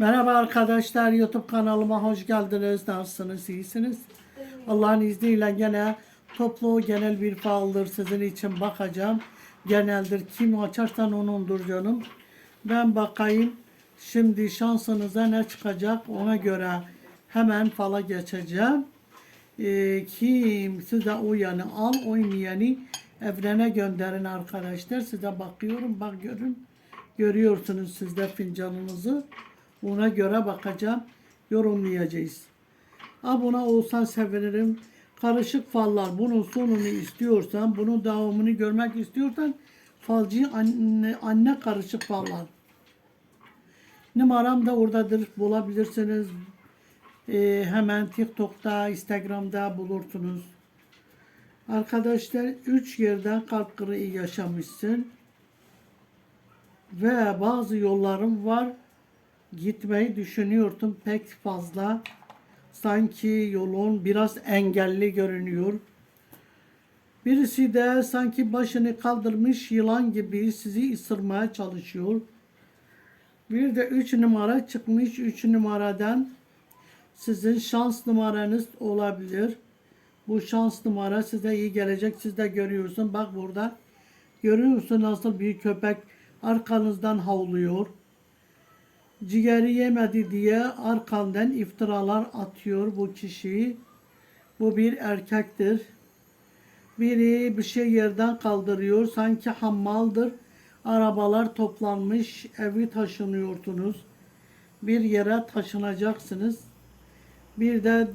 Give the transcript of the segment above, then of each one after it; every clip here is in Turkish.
Merhaba arkadaşlar YouTube kanalıma hoş geldiniz. Nasılsınız? İyisiniz? Allah'ın izniyle gene toplu genel bir faldır sizin için bakacağım. Geneldir. Kim açarsan onundur canım. Ben bakayım. Şimdi şansınıza ne çıkacak ona göre hemen fala geçeceğim. Ee, kim size uyanı al oynayanı evrene gönderin arkadaşlar. Size bakıyorum bak görün. Görüyorsunuz siz de fincanınızı. Ona göre bakacağım. Yorumlayacağız. Abone olsan sevinirim. Karışık fallar bunun sonunu istiyorsan, bunun devamını görmek istiyorsan falcı anne, anne karışık fallar. Numaram da oradadır. Bulabilirsiniz. Ee, hemen TikTok'ta, Instagram'da bulursunuz. Arkadaşlar üç yerden kalp kırığı yaşamışsın. Ve bazı yollarım var. Gitmeyi düşünüyordum pek fazla. Sanki yolun biraz engelli görünüyor. Birisi de sanki başını kaldırmış yılan gibi sizi ısırmaya çalışıyor. Bir de üç numara çıkmış. Üç numaradan sizin şans numaranız olabilir. Bu şans numara size iyi gelecek. Siz de görüyorsun. Bak burada. Görüyorsun nasıl bir köpek arkanızdan havlıyor. Ciğeri yemedi diye arkandan iftiralar atıyor bu kişi. Bu bir erkektir. Biri bir şey yerden kaldırıyor. Sanki hammaldır. Arabalar toplanmış. Evi taşınıyorsunuz. Bir yere taşınacaksınız. Bir de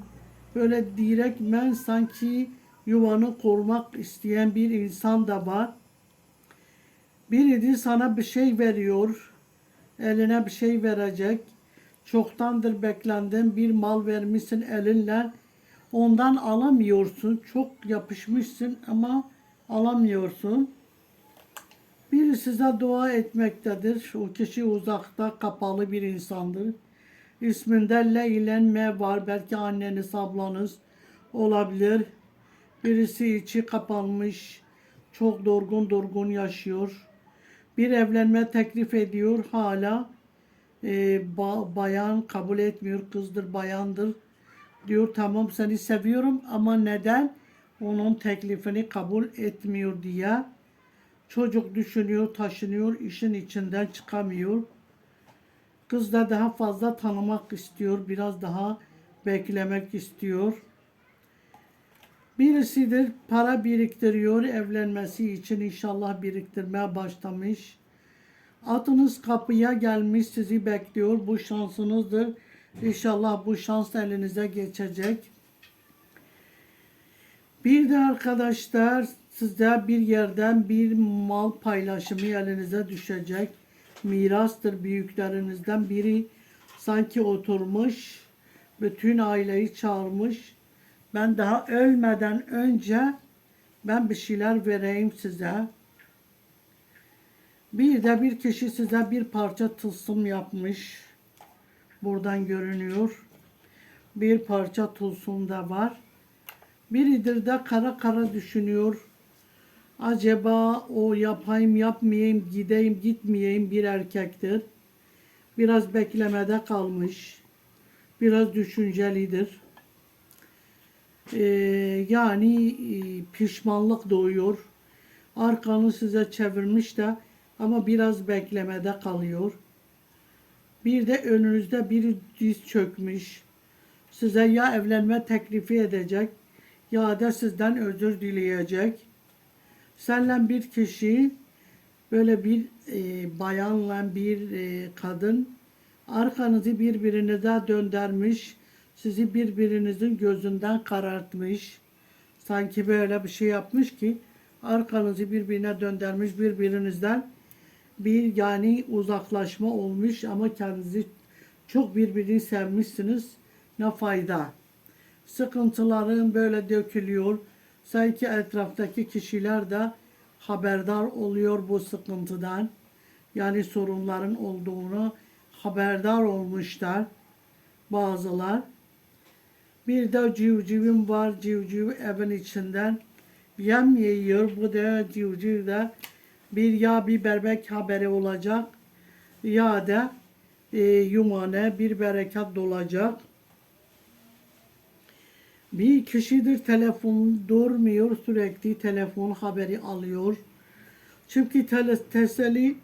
böyle direktmen sanki yuvanı korumak isteyen bir insan da var. Biri sana bir şey veriyor. Eline bir şey verecek. Çoktandır beklendin bir mal vermişsin elinle. Ondan alamıyorsun. Çok yapışmışsın ama alamıyorsun. Biri size dua etmektedir. O kişi uzakta kapalı bir insandır. İsminde L ile M var. Belki anneniz, ablanız olabilir. Birisi içi kapanmış. Çok durgun durgun yaşıyor. Bir evlenme teklif ediyor hala. e, ba- bayan kabul etmiyor. Kızdır, bayandır. Diyor tamam seni seviyorum ama neden? Onun teklifini kabul etmiyor diye. Çocuk düşünüyor, taşınıyor, işin içinden çıkamıyor. Kız da daha fazla tanımak istiyor, biraz daha beklemek istiyor. Birisidir para biriktiriyor evlenmesi için inşallah biriktirmeye başlamış. Atınız kapıya gelmiş sizi bekliyor. Bu şansınızdır. İnşallah bu şans elinize geçecek. Bir de arkadaşlar size bir yerden bir mal paylaşımı elinize düşecek. Mirastır büyüklerinizden biri sanki oturmuş, bütün aileyi çağırmış. Ben daha ölmeden önce ben bir şeyler vereyim size. Bir de bir kişi size bir parça tılsım yapmış. Buradan görünüyor. Bir parça tılsım da var. Biridir de kara kara düşünüyor. Acaba o yapayım yapmayayım gideyim gitmeyeyim bir erkektir. Biraz beklemede kalmış. Biraz düşüncelidir. Ee, yani e, pişmanlık doğuyor. Arkanı size çevirmiş de ama biraz beklemede kalıyor. Bir de önünüzde bir diz çökmüş. Size ya evlenme teklifi edecek ya da sizden özür dileyecek. Senle bir kişi böyle bir e, bayanla bir e, kadın arkanızı birbirinize döndürmüş. Sizi birbirinizin gözünden karartmış. Sanki böyle bir şey yapmış ki arkanızı birbirine döndürmüş birbirinizden bir yani uzaklaşma olmuş ama kendinizi çok birbirini sevmişsiniz. Ne fayda. Sıkıntıların böyle dökülüyor. Sanki etraftaki kişiler de haberdar oluyor bu sıkıntıdan. Yani sorunların olduğunu haberdar olmuşlar bazılar. Bir de civcivim var. Civciv evin içinden yem yiyor. Bu da civciv de bir ya bir berbek haberi olacak ya da e, yumane bir bereket dolacak. Bir kişidir telefon durmuyor sürekli telefon haberi alıyor. Çünkü tele, teselli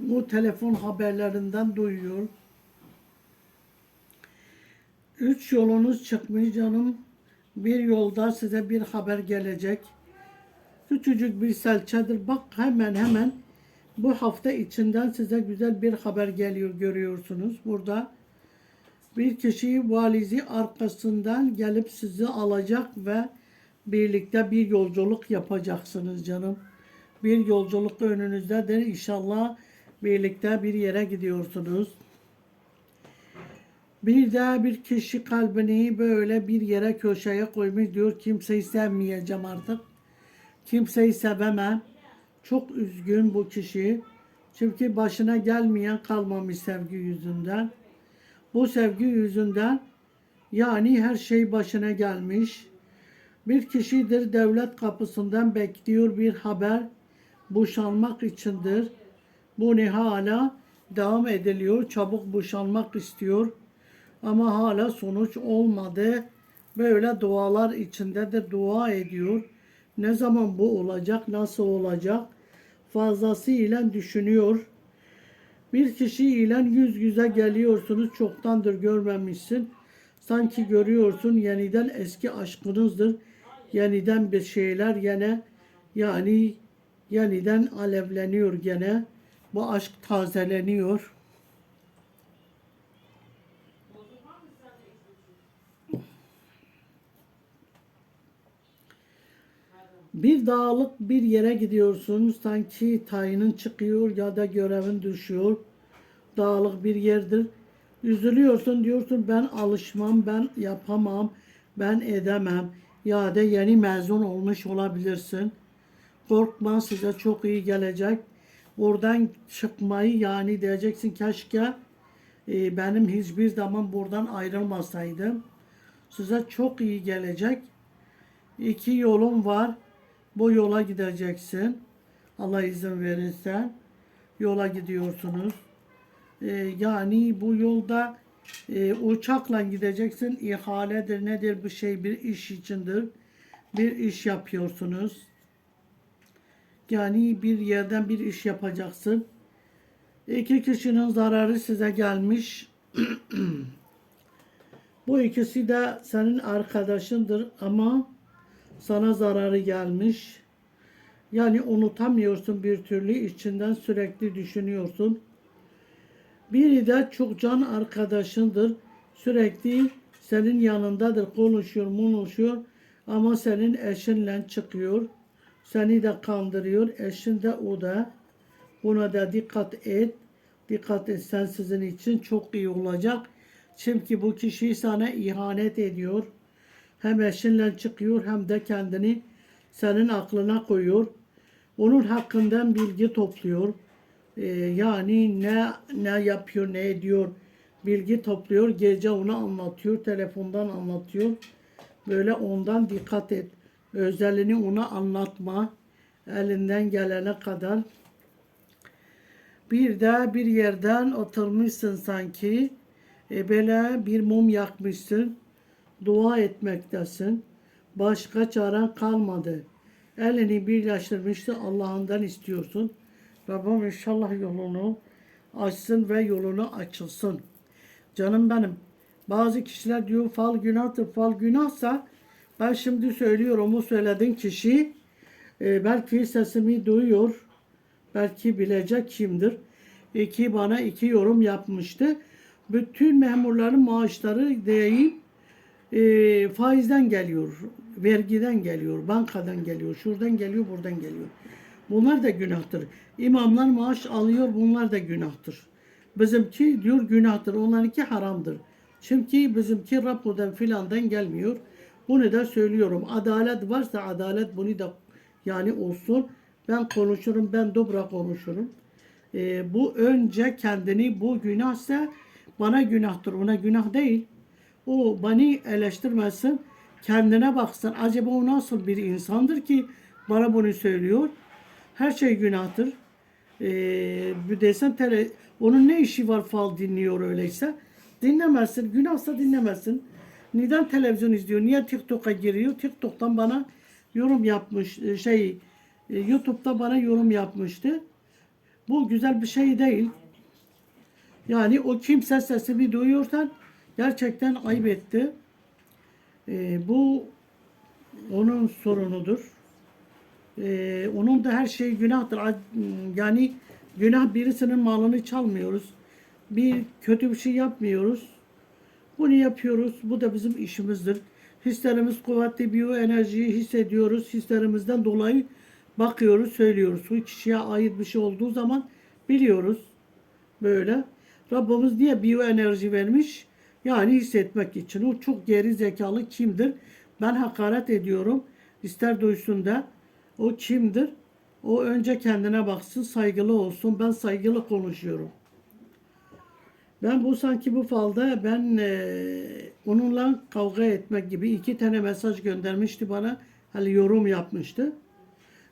bu telefon haberlerinden duyuyor. Üç yolunuz çıkmış canım. Bir yolda size bir haber gelecek. Küçücük bir selçedir. Bak hemen hemen bu hafta içinden size güzel bir haber geliyor görüyorsunuz. Burada bir kişi valizi arkasından gelip sizi alacak ve birlikte bir yolculuk yapacaksınız canım. Bir yolculuk önünüzdedir. İnşallah birlikte bir yere gidiyorsunuz. Bir de bir kişi kalbini böyle bir yere köşeye koymuş diyor kimseyi sevmeyeceğim artık. Kimseyi sevemem. Çok üzgün bu kişi. Çünkü başına gelmeyen kalmamış sevgi yüzünden. Bu sevgi yüzünden yani her şey başına gelmiş. Bir kişidir devlet kapısından bekliyor bir haber boşanmak içindir. Bu ne hala devam ediliyor. Çabuk boşanmak istiyor. Ama hala sonuç olmadı. Böyle dualar içindedir. Dua ediyor. Ne zaman bu olacak? Nasıl olacak? Fazlasıyla düşünüyor. Bir kişi ile yüz yüze geliyorsunuz. Çoktandır görmemişsin. Sanki görüyorsun yeniden eski aşkınızdır. Yeniden bir şeyler yine yani yeniden alevleniyor gene. Bu aşk tazeleniyor. Bir dağlık bir yere gidiyorsun. Sanki tayinin çıkıyor ya da görevin düşüyor. Dağlık bir yerdir. Üzülüyorsun diyorsun ben alışmam, ben yapamam, ben edemem. Ya da yeni mezun olmuş olabilirsin. Korkma size çok iyi gelecek. Oradan çıkmayı yani diyeceksin keşke e, benim hiçbir zaman buradan ayrılmasaydım. Size çok iyi gelecek. İki yolum var. Bu yola gideceksin. Allah izin verirse yola gidiyorsunuz. Ee, yani bu yolda e, uçakla gideceksin. İhaledir nedir bu şey bir iş içindir. Bir iş yapıyorsunuz. Yani bir yerden bir iş yapacaksın. İki kişinin zararı size gelmiş. bu ikisi de senin arkadaşındır ama sana zararı gelmiş. Yani unutamıyorsun bir türlü içinden sürekli düşünüyorsun. Biri de çok can arkadaşındır. Sürekli senin yanındadır. Konuşuyor, konuşuyor. Ama senin eşinle çıkıyor. Seni de kandırıyor. Eşin de o da. Buna da dikkat et. Dikkat etsen sizin için çok iyi olacak. Çünkü bu kişi sana ihanet ediyor. Hem eşinle çıkıyor hem de kendini senin aklına koyuyor. Onun hakkından bilgi topluyor. Ee, yani ne ne yapıyor, ne ediyor bilgi topluyor. Gece ona anlatıyor, telefondan anlatıyor. Böyle ondan dikkat et. Özelliğini ona anlatma. Elinden gelene kadar. Bir de bir yerden oturmuşsun sanki. E böyle bir mum yakmışsın. Dua etmektesin. Başka çaren kalmadı. Elini birleştirmişti Allah'ından istiyorsun. Rabbim inşallah yolunu açsın ve yolunu açılsın. Canım benim. Bazı kişiler diyor fal günahtır. Fal günahsa ben şimdi söylüyorum o söylediğin kişi e, belki sesimi duyuyor. Belki bilecek kimdir. İki bana iki yorum yapmıştı. Bütün memurların maaşları değil e, faizden geliyor, vergiden geliyor, bankadan geliyor, şuradan geliyor, buradan geliyor. Bunlar da günahtır. İmamlar maaş alıyor, bunlar da günahtır. Bizimki diyor günahtır, onlarınki haramdır. Çünkü bizimki Rabbu'dan filandan gelmiyor. Bunu da söylüyorum. Adalet varsa adalet bunu da yani olsun. Ben konuşurum, ben dobra konuşurum. Ee, bu önce kendini bu günahsa bana günahtır, ona günah değil. O beni eleştirmesin, kendine baksın. Acaba o nasıl bir insandır ki bana bunu söylüyor? Her şey günahtır. Ee, desen tele, Onun ne işi var fal dinliyor öyleyse? Dinlemezsin. Günahsa dinlemezsin. Neden televizyon izliyor? Niye TikTok'a giriyor? TikTok'tan bana yorum yapmış. e, Şey e, YouTube'da bana yorum yapmıştı. Bu güzel bir şey değil. Yani o kimse sesimi duyuyorsan gerçekten ayıp etti. E, bu onun sorunudur. E, onun da her şey günahtır. Yani günah birisinin malını çalmıyoruz. Bir kötü bir şey yapmıyoruz. Bunu yapıyoruz. Bu da bizim işimizdir. Hislerimiz kuvvetli biyoenerjiyi hissediyoruz. Hislerimizden dolayı bakıyoruz, söylüyoruz. Bu kişiye ait bir şey olduğu zaman biliyoruz. Böyle. Rabbimiz niye biyoenerji vermiş? Yani hissetmek için. O çok geri zekalı kimdir? Ben hakaret ediyorum. İster duysun da. O kimdir? O önce kendine baksın, saygılı olsun. Ben saygılı konuşuyorum. Ben bu sanki bu falda ben eee, onunla kavga etmek gibi iki tane mesaj göndermişti bana. Hani yorum yapmıştı.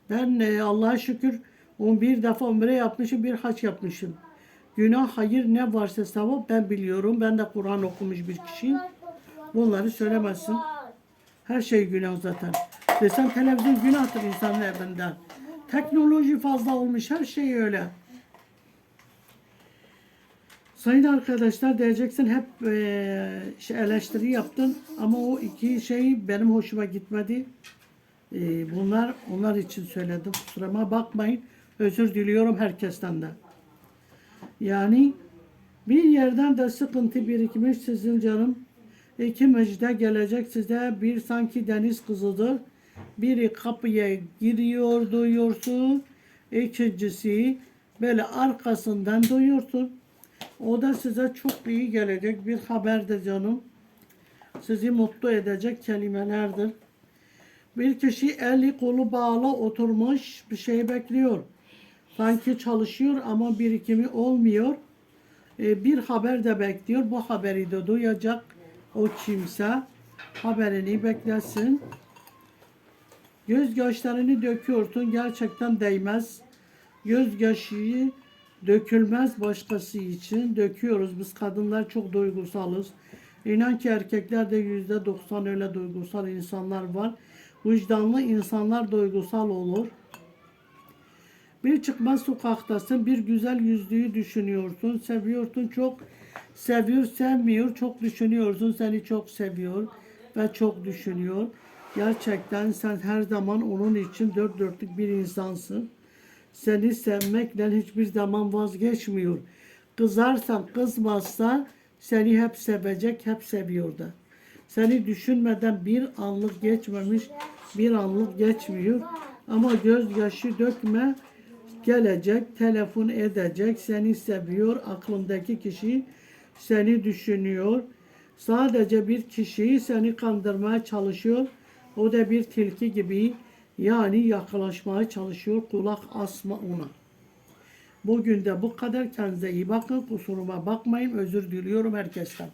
Ben eee, Allah'a şükür 11 defa umre yapmışım, bir haç yapmışım. Günah, hayır ne varsa sevap ben biliyorum. Ben de Kur'an okumuş bir kişiyim. Bunları söylemezsin. Her şey günah zaten. Desem televizyon günahtır insanın evinden. Teknoloji fazla olmuş, her şey öyle. Sayın arkadaşlar diyeceksin hep eee, şey, eleştiri yaptın ama o iki şey benim hoşuma gitmedi. Eee, bunlar onlar için söyledim. Kusuruma bakmayın. Özür diliyorum herkesten de. Yani bir yerden de sıkıntı birikmiş sizin canım. İki müjde gelecek size. Bir sanki deniz kızıdır. Biri kapıya giriyor duyuyorsun. İkincisi böyle arkasından duyuyorsun. O da size çok iyi gelecek bir haberdir canım. Sizi mutlu edecek kelimelerdir. Bir kişi eli kolu bağlı oturmuş bir şey bekliyor. Sanki çalışıyor ama birikimi olmuyor. Ee, bir haber de bekliyor. Bu haberi de duyacak o kimse. Haberini beklesin. Gözyaşlarını döküyorsun. Gerçekten değmez. Gözyaşı dökülmez başkası için. Döküyoruz. Biz kadınlar çok duygusalız. İnan ki erkekler de yüzde doksan öyle duygusal insanlar var. Vicdanlı insanlar duygusal olur. Bir çıkmaz sokaktasın, bir güzel yüzlüğü düşünüyorsun, seviyorsun çok, seviyor, sevmiyor, çok düşünüyorsun, seni çok seviyor ve çok düşünüyor. Gerçekten sen her zaman onun için dört dörtlük bir insansın. Seni sevmekle hiçbir zaman vazgeçmiyor. Kızarsan, kızmazsa seni hep sevecek, hep seviyor da. Seni düşünmeden bir anlık geçmemiş, bir anlık geçmiyor. Ama gözyaşı dökme, gelecek, telefon edecek, seni seviyor, aklındaki kişi seni düşünüyor. Sadece bir kişiyi seni kandırmaya çalışıyor. O da bir tilki gibi yani yaklaşmaya çalışıyor. Kulak asma ona. Bugün de bu kadar. Kendinize iyi bakın. Kusuruma bakmayın. Özür diliyorum herkesten.